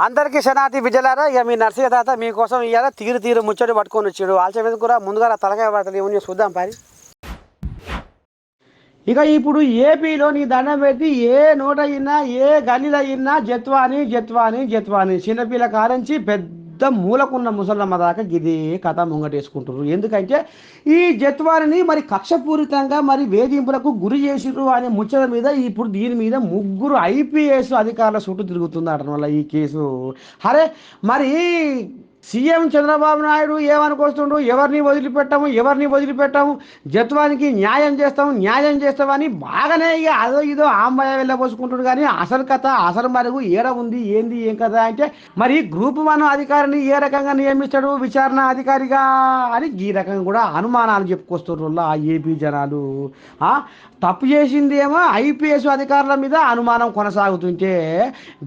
అందరికీ శనాతి విజయలారా ఇక మీ నర్సయ్య తాత మీకోసం ఇవాళ తీరు తీరు ముచ్చటి పట్టుకొని వచ్చాడు. ఆల్చే మీద కూడా ముందుగా తలకాయ పడుతుంది ఏమని చూద్దాం పారి. ఇక ఇప్పుడు ఏపీలో నీ దండం పెట్టి ఏ నోట అయినా ఏ గల్లీలో అయినా జత్వాని జత్వాని జత్వాని. చిన్నపిల్ల కారించి పెద్ద మూలకున్న ముసలమ్మ దాకా ఇదే కథ ముంగటేసుకుంటారు ఎందుకంటే ఈ జత్వారిని మరి కక్షపూరితంగా మరి వేధింపులకు గురి చేసిరు అనే ముచ్చట మీద ఇప్పుడు దీని మీద ముగ్గురు ఐపీఎస్ అధికారుల చుట్టూ తిరుగుతుంది వల్ల ఈ కేసు. అరే మరి సీఎం చంద్రబాబు నాయుడు ఏమనుకొస్తుండు ఎవరిని వదిలిపెట్టాము? ఎవరిని వదిలిపెట్టాము? జత్వానికి న్యాయం చేస్తాము న్యాయం చేస్తామని బాగానే ఇక అదో ఇదో ఆంబయ వెళ్ళబోసుకుంటుడు కానీ అసలు కథ అసలు మరుగు ఏడ ఉంది ఏంది ఏం కథ అంటే మరి గ్రూప్ వన్ అధికారిని ఏ రకంగా నియమిస్తాడు విచారణ అధికారిగా అని ఈ రకంగా కూడా అనుమానాలు చెప్పుకొస్తున్నారు ఆ ఏపీ జనాలు. తప్పు చేసింది ఏమో ఐపీఎస్ అధికారుల మీద అనుమానం కొనసాగుతుంటే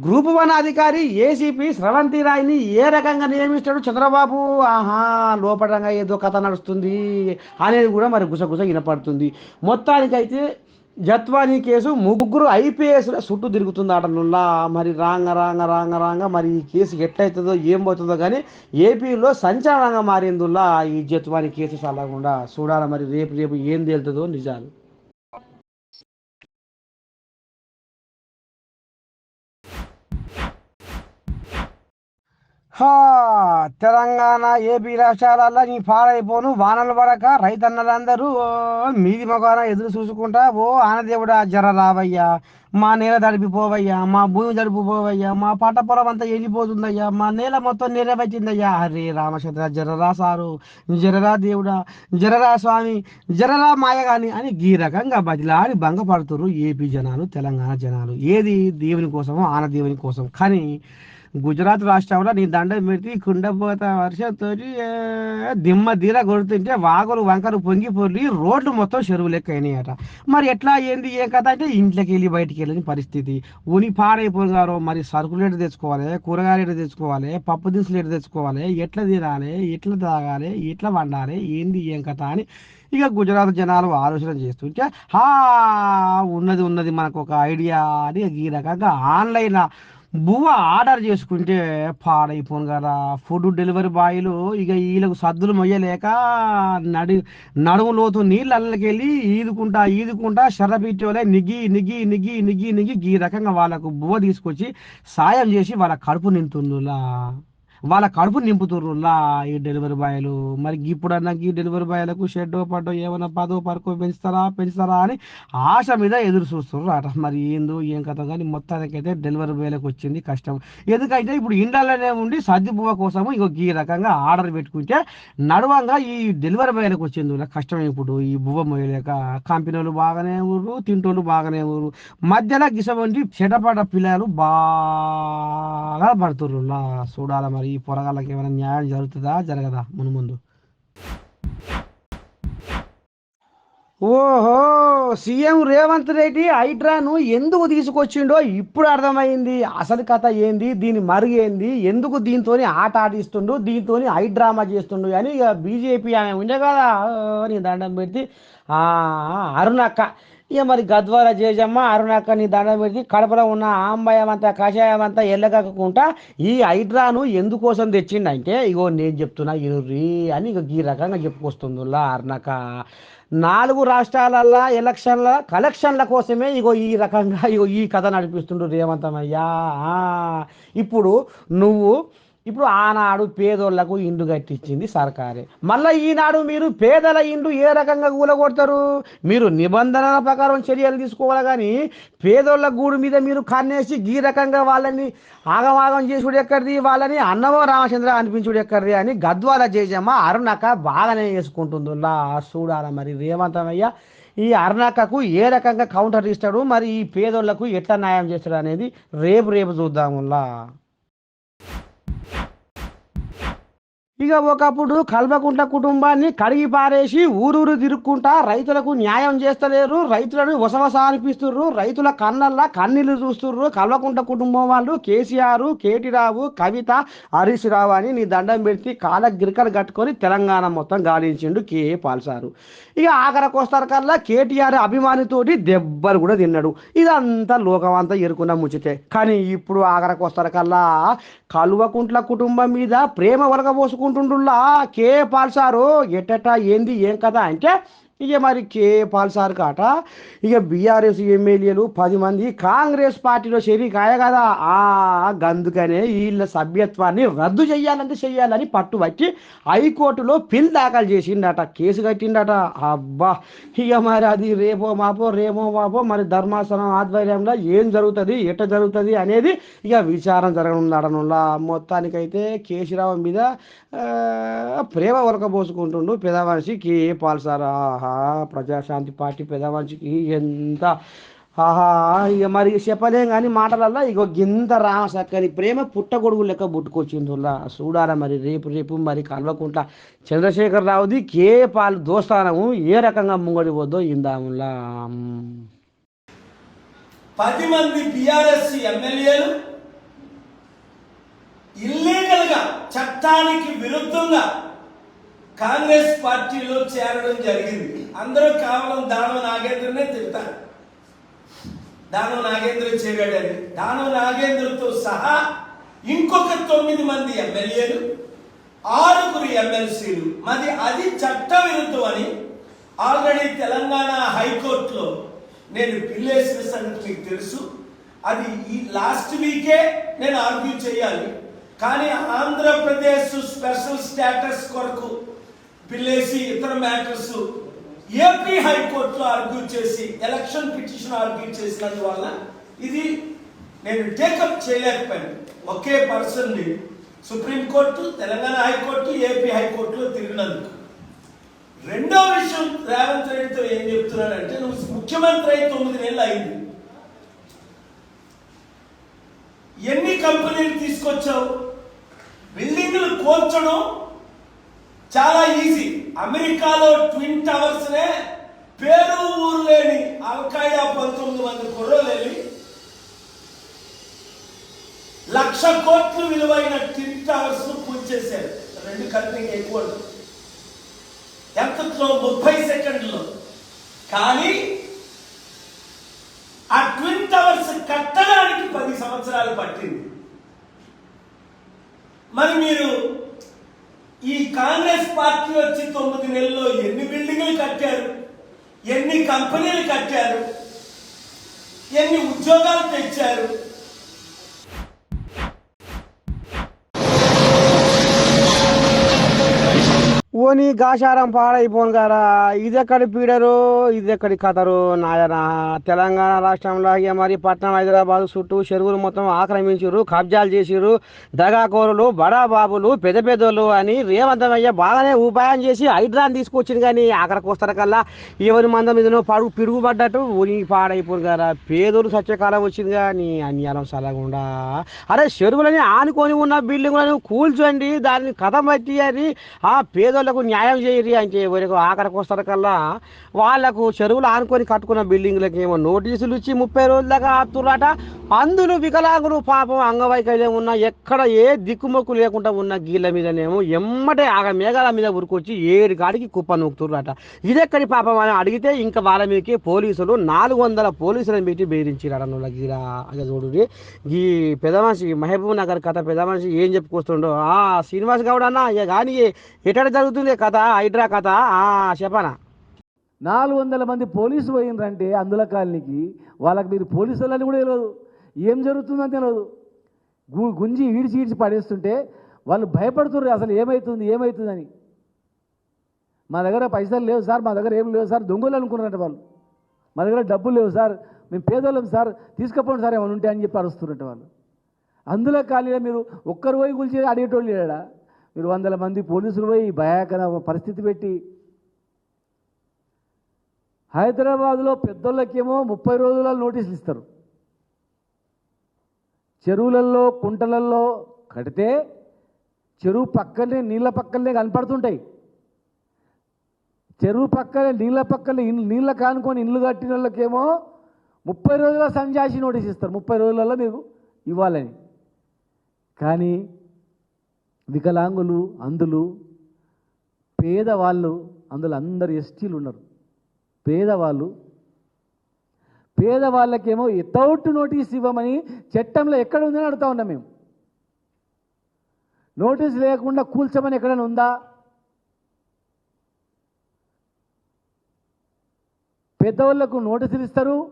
గ్రూప్ వన్ అధికారి ఏసీపీ స్రవంతి రాయిని ఏ రకంగా నియమిస్తాడు? చంద్రబాబు ఆహా లోపడంగా ఏదో కథ నడుస్తుంది. అనేది కూడా మరి గుసగుస వినపడుతుంది. మొత్తానికైతే జత్వానీ కేసు ముగ్గురు ఐపీఎస్ల చుట్టూ తిరుగుతుంది ఆటనుల్లా మరి రాంగ రాంగ రాంగ రాంగ మరి ఈ కేసు ఎట్లయితుందో ఏం పోతుందో కానీ ఏపీలో సంచలనంగా మారిందుల్లా ఈ జత్వానీ కేసు చల్లకుండా చూడాలి మరి రేపు రేపు ఏం తేలుతుందో నిజాలు. తెలంగాణ ఏపీ రాష్ట్రాలలో నీ పాడైపోను. వానలు పడక రైతన్నలందరూ మీది మొగాన ఎదురు చూసుకుంటా ఓ ఆనదేవుడా జర రావయ్యా. మా నేల తడిపిపోవయ్యా మా భూమి తడిపిపోవయ్యా మా పంట పొలం అంతా వెళ్ళిపోతుందయ్యా మా నేల మొత్తం నీరవచ్చిందయ్యా హరే రామచంద్ర జరరా సారు జరరా దేవుడా జరరా స్వామి జరరా మాయగాని అని ఈ రకంగా బదిలాడి భంగపడుతురు ఏపీ జనాలు తెలంగాణ జనాలు. ఏది దేవుని కోసమో ఆన దేవుని కోసం. కానీ గుజరాత్ రాష్ట్రంలో నీ దండం పెట్టి కుండపోత వర్షంతో దిమ్మ దీర కొడుతుంటే వాగులు వంకలు పొంగి పొర్లి రోడ్లు మొత్తం చెరువు లెక్క అయినాయట. మరి ఎట్లా ఏంది ఏం కథ అంటే ఇంట్లోకి వెళ్ళి బయటికి వెళ్ళని పరిస్థితి. ఉని పాడైపోయినారో మరి సరుకులు ఎటు తెచ్చుకోవాలి కూరగాయలు ఎటు తెచ్చుకోవాలి పప్పు దినుసులు ఎటు తెచ్చుకోవాలి ఎట్లా తినాలి ఎట్లా తాగాలి ఎట్లా వండాలి ఏంది ఏం కథ అని ఇక గుజరాత్ జనాలు ఆలోచన చేస్తుంటే హా ఉన్నది ఉన్నది మనకు ఒక ఐడియా అని ఈ రకంగా ఆన్లైన్ బువ్వ ఆర్డర్ చేసుకుంటే పాడైపోను కదా. ఫుడ్ డెలివరీ బాయ్లు ఇక వీళ్ళకు సద్దులు మొయ్యలేక నడి నడుము లోతు నీళ్ళకెళ్ళి ఈదుకుంటా ఈదుకుంటా షర్రపిచ్చోలే నిగి నిగి నిగి నిగి నిగి ఈ రకంగా వాళ్ళకు బువ్వ తీసుకొచ్చి సాయం చేసి వాళ్ళ కడుపు నింతుందిలా వాళ్ళ కడుపు నింపుతుర్రులా ఈ డెలివరీ బాయ్లు? మరి ఇప్పుడన్నా ఈ డెలివరీ బాయ్లకు షెడ్డో పడ్డో ఏమైనా పదో పరకో పెంచుతారా పెంచుతారా అని ఆశ మీద ఎదురు చూస్తున్నారు అట మరి ఏందో ఏం కథ కానీ మొత్తానికైతే డెలివరీ బాయ్లకు వచ్చింది కష్టం. ఎందుకంటే ఇప్పుడు ఇండ్లలోనే ఉండి సర్దిబువ్వ కోసము ఇంకో ఈ రకంగా ఆర్డర్ పెట్టుకుంటే నడువంగా ఈ డెలివరీ బాయ్లకు వచ్చింది కష్టం ఇప్పుడు ఈ బువ్వ మోయలేక కంపెనీ వాళ్ళు బాగానే ఊరు తింటోళ్ళు బాగానే ఊరు మధ్యలో గిసవంటి చెటపాట పిల్లలు బాగా పడుతుర్రు చూడాలి మరి ఈ పొరగాళ్ళకి ఏమైనా న్యాయం జరుగుతుందా జరగదా? మును ముందు. ఓహో సీఎం రేవంత్ రెడ్డి హైడ్రాను ఎందుకు తీసుకొచ్చిండో ఇప్పుడు అర్థమైంది. అసలు కథ ఏంది దీని మరుగు ఏంది ఎందుకు దీంతో ఆట ఆడిస్తుండు దీంతో హైడ్రామా చేస్తుండు అని ఇక బీజేపీ ఆమె ఉండే కదా అని నీ దండం పెట్టి ఆ, అరుణక్క ఇక మరి గద్వాల జేజమ్మ అరుణక్క నీ దండం పెట్టి కడపలో ఉన్న ఆంబయమంతా కషాయమంతా కషాయం ఎల్లగకుండా ఈ హైడ్రాను ఎందుకోసం తెచ్చిండంటే ఇగో నేను చెప్తున్నా ఇరుర్రి అని ఇక ఈ రకంగా చెప్పుకొస్తుందిలా అరుణాక. నాలుగు రాష్ట్రాలల్లో ఎలక్షన్ల కలెక్షన్ల కోసమే ఇగో ఈ రకంగా ఇగో ఈ కథ నడిపిస్తుండ్రు రేవంతమయ్యా. ఇప్పుడు నువ్వు ఇప్పుడు ఆనాడు పేదోళ్ళకు ఇండ్లు కట్టించింది సర్కారే. మళ్ళీ ఈనాడు మీరు పేదల ఇండ్లు ఏ రకంగా కూలగొడతారు మీరు నిబంధనల ప్రకారం చర్యలు తీసుకోవాలి కానీ పేదోళ్ళ గూడు మీద మీరు కన్నేసి ఈ రకంగా వాళ్ళని ఆగమాగం చేసుడు ఎక్కడిది? వాళ్ళని అన్నమో రామచంద్ర అనిపించుడు ఎక్కడిది అని గద్వాల చేజమ్మ అరుణక బాగానే చేసుకుంటుందిలా చూడాల మరి రేవంతమయ్య. ఈ అరుణకకు ఏ రకంగా కౌంటర్ ఇస్తాడు? మరి ఈ పేదోళ్ళకు ఎట్లా న్యాయం చేస్తాడు అనేది రేపు రేపు చూద్దాములా ఇక ఒకప్పుడు కల్వకుంట కుటుంబాన్ని కడిగి పారేసి ఊరూరు తిరుక్కుంటా రైతులకు న్యాయం చేస్తలేరు రైతులను వసవస అనిపిస్తుర్రు రైతుల కన్నల్లా కన్నీళ్ళు చూస్తుర్రు. కల్వకుంట కుటుంబం వాళ్ళు కేసీఆర్ కేటీరావు కవిత హరీష్ రావు అని నీ దండం పెట్టి కాల గిరికలు కట్టుకొని తెలంగాణ మొత్తం గాలించిండు కే. పాల్సారు ఇక ఆఖరకు వస్తారు కల్లా కేటీఆర్ అభిమానితోటి దెబ్బలు కూడా తిన్నాడు. ఇదంతా లోకమంతా ఎరుకున్న ముచ్చితే కానీ ఇప్పుడు ఆఖరకు వస్తారు కల్లా కల్వకుంట్ల కుటుంబం మీద ప్రేమ ఒలగబోసుకుంటుండుల్లా కే పాల్సారు ఎట్టట ఏంది ఏం కదా అంటే ఇక మరి కే పాల్ సార్ కాట ఇక బీఆర్ఎస్ ఎమ్మెల్యేలు పది మంది కాంగ్రెస్ పార్టీలో షరీకాయ కదా. ఆ గందుకనే వీళ్ళ సభ్యత్వాన్ని రద్దు చేయాలంటే చేయాలని పట్టుబట్టి హైకోర్టులో పిల్ దాఖలు చేసిండట కేసు కట్టిండట. అబ్బా ఇక మరి అది రేపో మాపో రేపో మాపో మరి ధర్మాసనం ఆధ్వర్యంలో ఏం జరుగుతుంది ఎట్ట జరుగుతుంది అనేది ఇక విచారం జరగనుందడనులా మొత్తానికైతే కేసీరావు మీద ప్రేమ ఉరకబోసుకుంటుండు పెద్ద మనిషి కే పాల్ సార్. ఆహా ప్రజాశాంతి పార్టీ పెద్ద మనిషికి ఎంత ఆహా ఇక మరి చెప్పలేం కానీ మాటలల్లా ఇక గింత రామ ప్రేమ పుట్టగొడుగు లెక్క పుట్టుకొచ్చిందిలా. చూడాలా మరి రేపు రేపు మరి కల్వకుంట్ల చంద్రశేఖర్ రావుది కే పాలు దోస్తానము ఏ రకంగా ముంగడి పోద్దో ఇందాములా పది మంది బీఆర్ఎస్ ఎమ్మెల్యేలు ఇల్లీగల్గా చట్టానికి విరుద్ధంగా కాంగ్రెస్ పార్టీలో చేరడం జరిగింది. అందరూ కేవలం దానవ నాగేంద్రనే తిడతారు. దానవ నాగేంద్ర చేరాడని. దానవ నాగేంద్రతో సహా ఇంకొక తొమ్మిది మంది ఎమ్మెల్యేలు ఆరుగురు ఎమ్మెల్సీలు. మరి అది చట్ట విరుద్ధం అని ఆల్రెడీ తెలంగాణ హైకోర్టులో నేను పిల్లేసిన సంగతి మీకు తెలుసు. అది ఈ లాస్ట్ వీకే నేను ఆర్గ్యూ చేయాలి. కానీ ఆంధ్రప్రదేశ్ స్పెషల్ స్టేటస్ కొరకు పిల్లేసి ఇతర మ్యాటర్స్ ఏపీ హైకోర్టులో ఆర్గ్యూ చేసి ఎలక్షన్ పిటిషన్ ఆర్గ్యూ చేసినందువల్ల ఇది నేను టేకప్ చేయలేకపోయాను. ఒకే పర్సన్ని సుప్రీంకోర్టు తెలంగాణ హైకోర్టు ఏపీ హైకోర్టులో తిరిగినందుకు. రెండో విషయం రేవంత్ రెడ్డితో ఏం చెప్తున్నాడంటే నువ్వు ముఖ్యమంత్రి అయి తొమ్మిది నెలలు అయింది. ఎన్ని కంపెనీలు తీసుకొచ్చావు? బిల్డింగ్లు కోల్చడం చాలా ఈజీ అమెరికాలో ట్విన్ టవర్స్ నే పేరు ఊరు లేని అల్ఖాయిదా పంతొమ్మిది మంది కుర్రలు వెళ్ళి లక్ష కోట్లు విలువైన ట్విన్ టవర్స్ను రెండు కంపెనీకి ఎక్కువ ఎంతలో ముప్పై సెకండ్లో. కానీ ఆ ట్విన్ టవర్స్ కట్టడానికి పది సంవత్సరాలు పట్టింది. మరి మీరు ఈ కాంగ్రెస్ పార్టీ వచ్చి తొమ్మిది నెలల్లో ఎన్ని బిల్డింగ్లు కట్టారు? ఎన్ని కంపెనీలు కట్టారు? ఎన్ని ఉద్యోగాలు తెచ్చారు? ఓని గాశారం పాడైపోను గారా. ఇదెక్కడి పీడరు? ఇదెక్కడి కథరు? నాయన తెలంగాణ రాష్ట్రంలో ఇక మరి పట్నం హైదరాబాద్ చుట్టూ చెరువులు మొత్తం ఆక్రమించారు కబ్జాలు చేసిరు దగాకోరులు బడాబాబులు పెద్ద పెద్దోళ్ళు అని రేవంతమయ్య బాగానే ఉపాయం చేసి హైడ్రాన్ తీసుకొచ్చింది కానీ అక్కడికి వస్తారు కల్లా ఎవరి మందం మీదనో పడుగు పిడుగుపడ్డట్టు ఊని పాడైపోను గారా. పేదోళ్ళు సత్యకాలం వచ్చింది కానీ అన్యాయం సలగుండా. అరే చెరువులని ఆనుకొని ఉన్న బిల్డింగ్లను కూల్చండి దాన్ని కథం పట్టి అని ఆ పేదోళ్ళకు న్యాయం చేయరి అంటే ఎవరికి ఆఖరికి వస్తారు కల్లా వాళ్ళకు చెరువులు ఆనుకొని కట్టుకున్న బిల్డింగ్లకు ఏమో నోటీసులు ఇచ్చి ముప్పై రోజుల దాకా ఆపుతుర్రట. అందులో వికలాంగులు పాపం అంగవైకల్యం ఉన్న ఎక్కడ ఏ దిక్కుమొక్కు లేకుండా ఉన్న గీళ్ళ మీదనేమో ఎమ్మటే ఆగ మేఘాల మీద ఉరికొచ్చి ఏడు కాడికి కుప్ప నొక్కుతుర్రాట ఇదెక్కడి పాపం అని అడిగితే ఇంకా వాళ్ళ మీదకి పోలీసులు నాలుగు వందల పోలీసులను పెట్టి బెదిరించారన్న గీరా అదే చూడు ఈ పెద్ద మనిషి మహబూబ్ నగర్ కథ పెద్ద మనిషి ఏం చెప్పుకొస్తుండో. ఆ శ్రీనివాస్ గౌడ్ అన్న ఇక కానీ ఎక్కడ జరుగుతుంది? కథ హైడ్రా కథ. చెప్పనా? నాలుగు వందల మంది పోలీసు పోయినరంటే అందుల కాలనీకి వాళ్ళకి మీరు పోలీసు వాళ్ళని కూడా తెలియదు ఏం జరుగుతుందని తెలియదు గు గుంజి ఈడ్చి ఈడ్చి పడేస్తుంటే వాళ్ళు భయపడుతున్నారు అసలు ఏమవుతుంది ఏమవుతుందని మా దగ్గర పైసలు లేవు సార్ మా దగ్గర ఏం లేవు సార్ దొంగలు అనుకున్నారంట వాళ్ళు. మా దగ్గర డబ్బులు లేవు సార్ మేము పేదోళ్ళం సార్ తీసుకపోండి సార్ ఏమైనా ఉంటే అని చెప్పి అరుస్తున్నట్టు వాళ్ళు. అందులో కాలనీలో మీరు ఒక్కరు పోయి కూల్చి అడిగేటోళ్ళు లేడా? మీరు వందల మంది పోలీసులు పోయి భయాకర పరిస్థితి పెట్టి హైదరాబాద్లో పెద్దోళ్ళకేమో ముప్పై రోజుల నోటీసులు ఇస్తారు. చెరువులలో కుంటలల్లో కడితే చెరువు పక్కనే నీళ్ళ పక్కనే కనపడుతుంటాయి. చెరువు పక్కనే నీళ్ళ పక్కనే ఇల్లు నీళ్ళ కానుకొని ఇల్లు కట్టిన వాళ్ళకేమో ముప్పై రోజుల సంజాసి నోటీస్ ఇస్తారు. ముప్పై రోజులలో మీరు ఇవ్వాలని. కానీ వికలాంగులు అందులు పేదవాళ్ళు అందులో అందరు ఎస్టీలు ఉన్నారు. పేదవాళ్ళు. పేదవాళ్ళకేమో వితౌట్ నోటీస్ ఇవ్వమని చట్టంలో ఎక్కడ ఉందని అడుగుతా ఉన్నాం మేము. నోటీస్ లేకుండా కూల్చమని ఎక్కడైనా ఉందా? పెద్దవాళ్ళకు నోటీసులు ఇస్తారు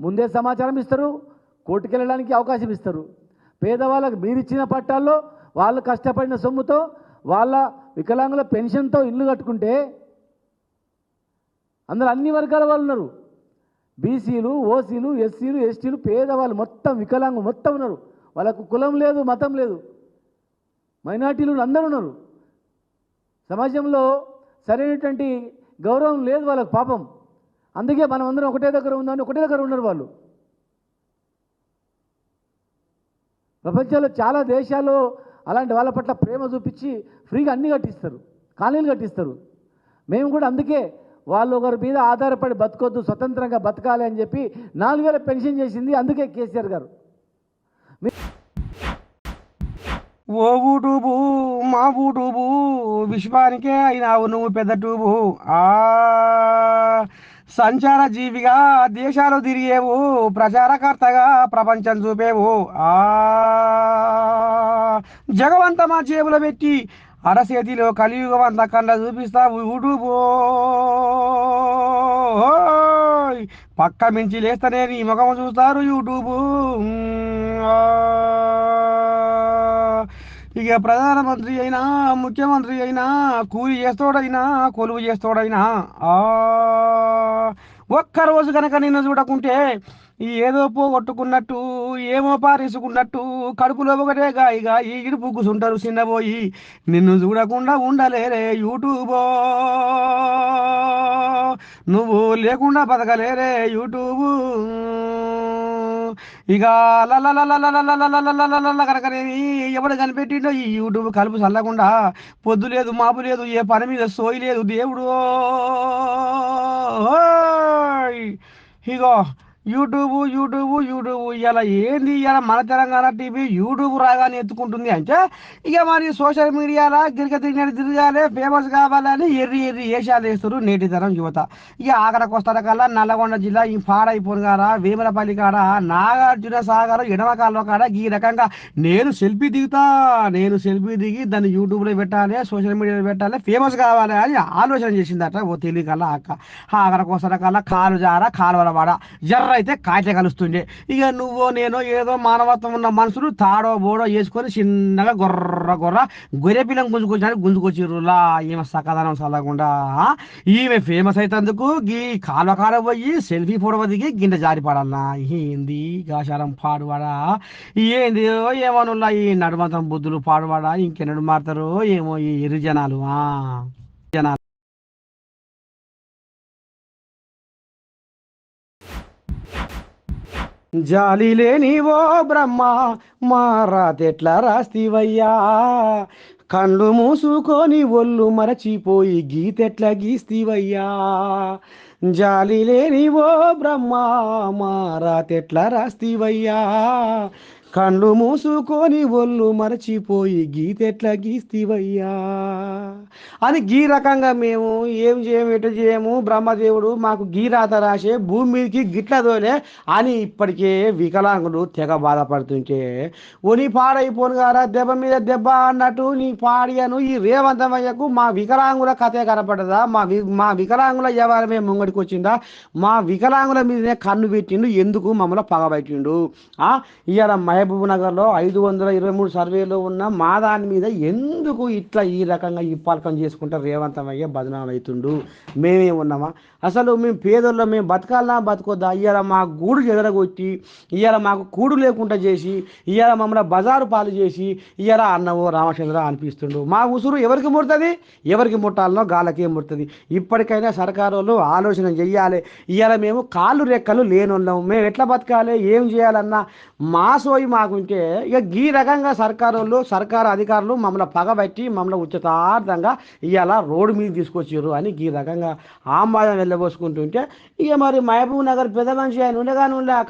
ముందే సమాచారం ఇస్తారు కోర్టుకు వెళ్ళడానికి అవకాశం ఇస్తారు. పేదవాళ్ళకు మీరిచ్చిన పట్టాల్లో వాళ్ళు కష్టపడిన సొమ్ముతో వాళ్ళ వికలాంగుల పెన్షన్తో ఇల్లు కట్టుకుంటే అందులో అన్ని వర్గాల వాళ్ళు ఉన్నారు. బీసీలు ఓసీలు ఎస్సీలు ఎస్టీలు పేదవాళ్ళు మొత్తం వికలాంగులు మొత్తం ఉన్నారు. వాళ్ళకు కులం లేదు మతం లేదు. మైనార్టీలు అందరూ ఉన్నారు. సమాజంలో సరైనటువంటి గౌరవం లేదు వాళ్ళకు పాపం. అందుకే మనం అందరం ఒకటే దగ్గర ఉందని ఒకటే దగ్గర ఉన్నారు వాళ్ళు. ప్రపంచంలో చాలా దేశాల్లో అలాంటి వాళ్ళ పట్ల ప్రేమ చూపించి ఫ్రీగా అన్ని కట్టిస్తారు కాలనీలు కట్టిస్తారు. మేము కూడా అందుకే వాళ్ళు ఒకరి మీద ఆధారపడి బతకొద్దు స్వతంత్రంగా బతకాలి అని చెప్పి నాలుగు వేల పెన్షన్ చేసింది అందుకే కేసీఆర్ గారు. ఓ ఊటూబు మా ఊటూబు విశ్వానికే అయినావు నువ్వు పెద్ద టూబు. ఆ సంచార జీవిగా దేశాలు తిరిగేవు ప్రచారకర్తగా ప్రపంచం చూపేవు. ఆ జగవంత మా జేబులో పెట్టి అరసేతిలో కలియుగం అంత కండ చూపిస్తావు యూట్యూబ్ పక్క మించి లేస్తనే నీ ముఖం చూస్తారు యూట్యూబ్ ఇక ప్రధానమంత్రి అయినా ముఖ్యమంత్రి అయినా కూలి చేస్తోడైనా కొలువు చేస్తోడైనా ఆ ఒక్కరోజు కనుక నిన్ను చూడకుంటే ఏదో పోగొట్టుకున్నట్టు ఏమో పారేసుకున్నట్టు కడుపులో ఒకటే గాయగా ఈ ఇడుపు కూసుంటారు చిన్నబోయి. నిన్ను చూడకుండా ఉండలేరే యూట్యూబో. నువ్వు లేకుండా బతకలేరే యూట్యూబు. ఇక ఎవడు కనిపెట్టిండో ఈ యూట్యూబ్ కలుపు చల్లకుండా పొద్దు లేదు మాపు లేదు ఏ పని మీద సోయి లేదు దేవుడు ఇగో యూట్యూబ్ యూట్యూబ్ యూట్యూబ్. ఇలా ఏంది? ఇలా మన తెలంగాణ టీవీ యూట్యూబ్ రాగానే ఎత్తుకుంటుంది అంటే ఇక మరి సోషల్ మీడియాలో? గిరిక తిరిగినట్టు తిరగాలి ఫేమస్ కావాలని ఎర్రి ఎర్రి ఏషాలు వేస్తారు నేటి తరం యువత. ఇక ఆఖరికి వస్తారు కల్లా నల్లగొండ జిల్లా ఈ పాడైపోను కాడ వేమలపల్లి కాడ నాగార్జున సాగర్ ఎడమ కాడ ఈ రకంగా నేను సెల్ఫీ దిగుతా నేను సెల్ఫీ దిగి దాన్ని యూట్యూబ్లో పెట్టాలి సోషల్ మీడియాలో పెట్టాలి ఫేమస్ కావాలి అని ఆలోచన చేసిందట ఓ తెలివి అక్క. ఆఖరికి వస్తారు కల్లా కాలు జార కాలువల వాడ జర్ర అయితే కాటే కలుస్తుండే ఇక నువ్వో నేనో ఏదో మానవత్వం ఉన్న మనుషులు తాడో బోడో వేసుకొని చిన్నగా గొర్ర గొర్ర గొర్రె పిల్లం గుంజుకొచ్చాను గుంజుకొచ్చిర్రులా. ఈమె సకదనం చల్లకుండా ఈమె ఫేమస్ అయితందుకు గీ కాలువ కాలువ పోయి సెల్ఫీ ఫోటో దిగి గిన్నె జారి పడాలనా ఏంది? గాశారం పాడువాడా? ఏంది? ఏమనుల్లా ఈ నడుమంతం బుద్ధులు పాడువాడా? ఇంకెన్నడు మారుతారు? ఏమో ఈ ఇరు జనాలు ఆ? జనాలు. జాలి లేని ఓ బ్రహ్మ మా రాతెట్లా రాస్తివయ్యా. కళ్ళు మూసుకొని ఒళ్ళు మరచిపోయి గీతెట్లా గీస్తివయ్యా. జాలి లేని ఓ బ్రహ్మ మా రాతెట్లా రాస్తివయ్యా. కళ్ళు మూసుకొని ఒళ్ళు మరచిపోయి గీతెట్లా గీస్తివయ్యా. అని గీ రకంగా మేము ఏం చేయము ఎటు చేయము బ్రహ్మదేవుడు మాకు గీ రాత రాసే భూమి మీదకి గిట్ల దోలే అని ఇప్పటికే వికలాంగులు తెగ బాధపడుతుంటే ఒని పాడైపోను గారా దెబ్బ మీద దెబ్బ అన్నట్టు నీ పాడియను ఈ రేవంతమయ్యకు మా వికలాంగుల కథే కనపడదా? మా వి మా వికలాంగుల వ్యవహారమే ముంగడికి వచ్చిందా? మా వికలాంగుల మీదనే కన్ను పెట్టిండు ఎందుకు మమ్మల్ని పగబెట్టిండు? ఆ? ఇవాళ మహబూబ్ నగర్లో ఐదు వందల ఇరవై మూడు సర్వేలో ఉన్న మా దాని మీద ఎందుకు ఇట్లా ఈ రకంగా ఈ పాలకం చేసుకుంటే రేవంతమయ్య బదనాలు అవుతుండు? మేమే ఉన్నామా? అసలు మేము పేదల్లో మేము బతకాలనా బతకొద్దా? ఇవాళ మా గూడు ఎదరగొట్టి ఇవాళ మాకు కూడు లేకుండా చేసి ఇవాళ మమ్మల్ని బజారు పాలు చేసి ఇవాళ అన్నవో రామచంద్ర అనిపిస్తుండు. మా ఉసురు ఎవరికి ముడుతుంది? ఎవరికి ముట్టాలనో గాలకే ముడుతుంది. ఇప్పటికైనా సర్కారు ఆలోచన చెయ్యాలి. ఇవాళ మేము కాళ్ళు రెక్కలు లేనోళ్ళం. మేము ఎట్లా బతకాలి? ఏం చేయాలన్నా? మా సోయి మాకుంటే ఇక ఈ రకంగా సర్కారు సర్కార అధికారులు మమ్మల్ని పగబట్టి మమ్మల్ని ఉచితార్థంగా ఇవాళ రోడ్డు మీద తీసుకొచ్చారు అని ఈ రకంగా ఆంబాదం వెళ్ళబోసుకుంటుంటే ఇక మరి మహబూబ్ నగర్ పెద్ద మనిషి ఆయన ఉండగానే ఉండే ఆ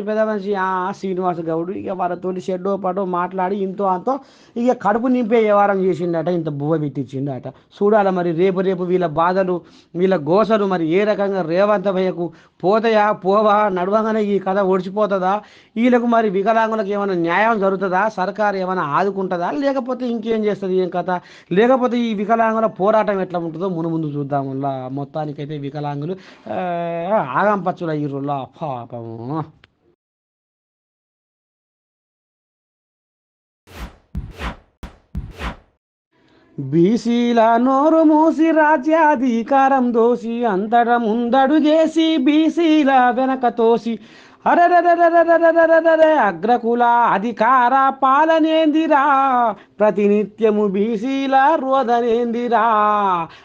పెద్ద మనిషి శ్రీనివాస గౌడు ఇక వాళ్ళతో షెడ్డో పడో మాట్లాడి ఇంతో అంతో ఇక కడుపు నింపే వ్యవహారం చేసిండట ఇంత బువ్వ పెట్టించిండట. చూడాలి మరి రేపు రేపు వీళ్ళ బాధలు వీళ్ళ గోసలు మరి ఏ రకంగా రేవంత భయ్యకు పోతాయా పోవా నడవగానే ఈ కథ ఒడిచిపోతుందా వీళ్ళకు మరి వాళ్ళకి ఏమైనా న్యాయం జరుగుతుందా? సర్కారు ఏమైనా ఆదుకుంటుందా? లేకపోతే ఇంకేం చేస్తుంది ఏం కథ? లేకపోతే ఈ వికలాంగుల పోరాటం ఎట్లా ఉంటుందో మును ముందు చూద్దాం. మొత్తానికైతే వికలాంగులు ఆగం పచ్చులు ఈరులా పాపము బీసీల నోరు మూసి రాజ్యాధికారం దోసి అంతట ముందడుగేసి బీసీల వెనక తోసి అరరరరరరరరరరే అగ్రకుల అధికార పాలనేందిరా ప్రతినిత్యము బీసీల రోదనేందిరా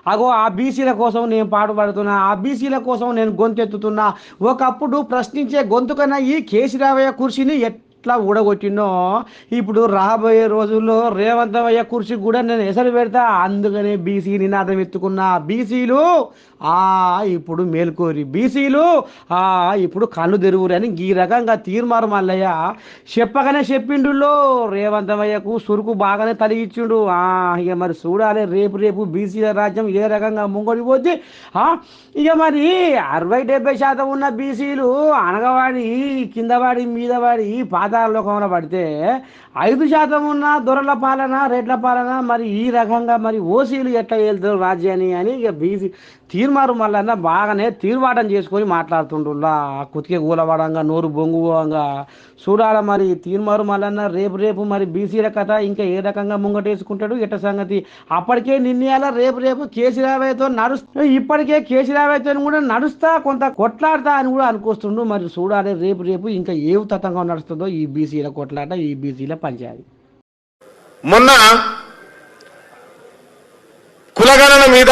అగో ఆ బీసీల కోసం నేను పాటుపడుతున్నా ఆ బీసీల కోసం నేను గొంతెత్తుతున్నా ఒకప్పుడు ప్రశ్నించే గొంతుకన్నా ఈ కేసీరావయ్య కుర్చీని ఎట్లా ఊడగొట్టినో ఇప్పుడు రాబోయే రోజుల్లో రేవంతమయ్య కుర్చీ కూడా నేను ఎసరు పెడతా అందుకనే బీసీ నినాదం ఎత్తుకున్నా బీసీలు ఆ ఇప్పుడు మేల్కోరి బీసీలు ఆ ఇప్పుడు కళ్ళు తెరువురు అని ఈ రకంగా తీర్మారు మల్లయ్య. చెప్పగానే చెప్పిండులో రేవంతమయ్యకు సురుకు బాగానే తలిగిచ్చిండు ఆ ఇక మరి చూడాలి రేపు రేపు బీసీల రాజ్యం ఏ రకంగా ముంగడిపోద్ది ఆ, ఇక మరి అరవై డెబ్బై శాతం ఉన్న బీసీలు అనగవాడి కిందవాడి మీదవాడి పాతాళలోకంలో పడితే ఐదు శాతం ఉన్న దొరల పాలన రెడ్ల పాలన మరి ఈ రకంగా మరి ఓసీలు ఎట్లా వెళ్తారు రాజ్యాన్ని అని ఇక బీసీ తీర్మారు మళ్ళన్న బాగానే తీర్మాటం చేసుకొని మాట్లాడుతుండ్రులా కుతికే కూలవడంగా నోరు బొంగువంగా చూడాల మరి తీర్మారు మళ్ళన్న రేపు రేపు మరి బీసీల కథ ఇంకా ఏ రకంగా ముంగటేసుకుంటాడు ఎట్ట సంగతి? అప్పటికే నిర్ణయాల రేపు రేపు కేసీరావయ్యతో నడుస్తూ ఇప్పటికే కేసీరావయ్యతో కూడా నడుస్తా కొంత కొట్లాడతా అని కూడా అనుకొస్తుండు. మరి చూడాలి రేపు రేపు ఇంకా ఏ తతంగా నడుస్తుందో ఈ బీసీల కొట్లాట ఈ బీసీల పంచాయతీ. మొన్న కులగణన మీద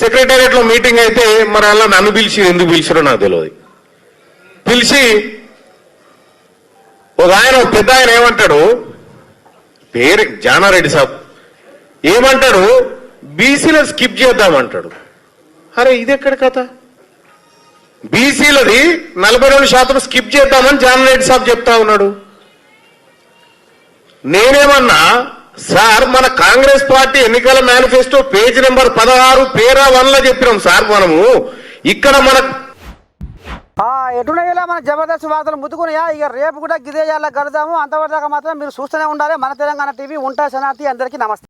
సెక్రటేరియట్లో మీటింగ్ అయితే మరి అలా నన్ను పిలిచి ఎందుకు పిలిచారో నాకు తెలియదు. పిలిచి ఒక ఆయన ఒక పెద్ద ఆయన ఏమంటాడు? పేరు జానారెడ్డి సాబ్. ఏమంటాడు? బీసీలో స్కిప్ చేద్దామంటాడు. అరే ఇది ఎక్కడ కథ? బీసీలది నలభై రెండు శాతం స్కిప్ చేద్దామని జానారెడ్డి సాబ్ చెప్తా ఉన్నాడు. నేనేమన్నా సార్ మన కాంగ్రెస్ పార్టీ ఎన్నికల మేనిఫెస్టో పేజ్ నెంబర్ పదహారు పేరా వన్లో చెప్పినాం సార్ మనము. ఇక్కడ మన ఎటునయ్యేలా మన జబర్దస్త్ వార్తలు ముద్దుకున్నాయా ఇక రేపు కూడా గిదేయాల గడదాము అంతవరదాకా మాత్రం మీరు చూస్తూనే ఉండాలి. మన తెలంగాణ టీవీ ఉంటా శనార్థి అందరికీ నమస్తే.